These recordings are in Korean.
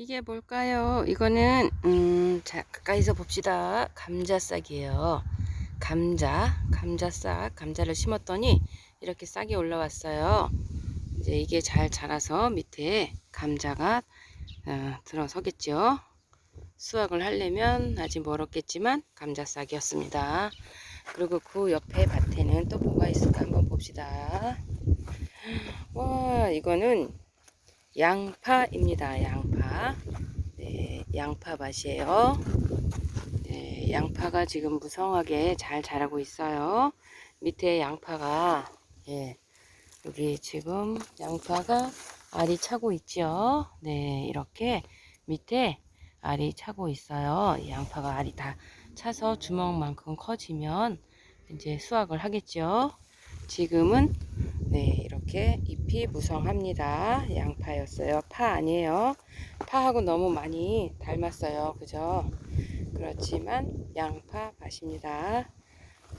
이게 뭘까요? 이거는 음, 자 가까이서 봅시다. 감자싹이에요. 감자, 감자싹, 감자를 심었더니 이렇게 싹이 올라왔어요. 이제 이게 잘 자라서 밑에 감자가 어, 들어서겠죠. 수확을 하려면 아직 멀었겠지만 감자싹이었습니다. 그리고 그 옆에 밭에는 또 뭐가 있을까 한번 봅시다. 와, 이거는 양파입니다. 양파. 네, 양파 밭이에요. 네, 양파가 지금 무성하게 잘 자라고 있어요. 밑에 양파가, 예, 여기 지금 양파가 알이 차고 있죠. 네, 이렇게 밑에 알이 차고 있어요. 이 양파가 알이 다 차서 주먹만큼 커지면 이제 수확을 하겠죠. 지금은 네, 이렇게 잎이 무성합니다. 양파였어요. 파 아니에요. 파하고 너무 많이 닮았어요. 그죠? 그렇지만 양파 밭입니다.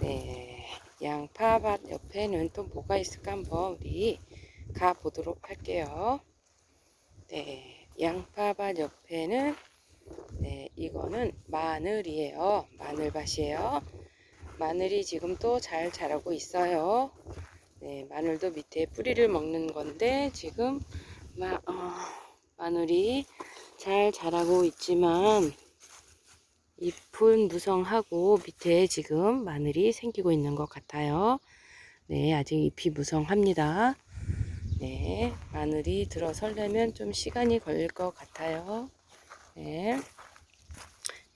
네, 양파 밭 옆에는 또 뭐가 있을까 한번 우리 가 보도록 할게요. 네, 양파 밭 옆에는 네, 이거는 마늘이에요. 마늘밭이에요. 마늘이 지금 또 잘 자라고 있어요. 네, 마늘도 밑에 뿌리를 먹는 건데 지금 마, 어, 마늘이 잘 자라고 있지만 잎은 무성하고 밑에 지금 마늘이 생기고 있는 것 같아요. 네, 아직 잎이 무성합니다. 네, 마늘이 들어서려면 좀 시간이 걸릴 것 같아요. 네.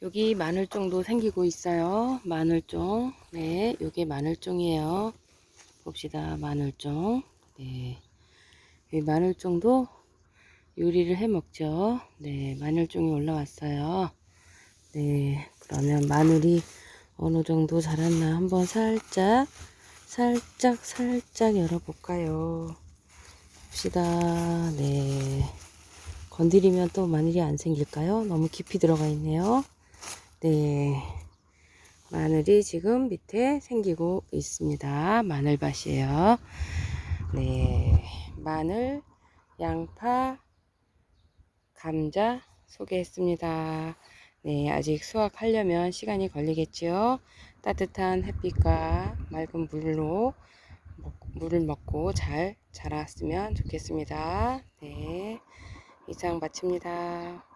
여기 마늘종도 생기고 있어요. 마늘종. 네, 요게 마늘종이에요. 봅시다. 마늘종. 네. 이 마늘종도 요리를 해 먹죠. 네, 마늘종이 올라왔어요. 네, 그러면 마늘이 어느 정도 자랐나 한번 살짝, 살짝, 살짝 열어볼까요? 봅시다. 네. 건드리면 또 마늘이 안 생길까요? 너무 깊이 들어가 있네요. 네. 마늘이 지금 밑에 생기고 있습니다. 마늘밭이에요. 네. 마늘, 양파, 감자 소개했습니다. 네. 아직 수확하려면 시간이 걸리겠죠. 따뜻한 햇빛과 맑은 물로 물을 먹고 잘 자랐으면 좋겠습니다. 네. 이상 마칩니다.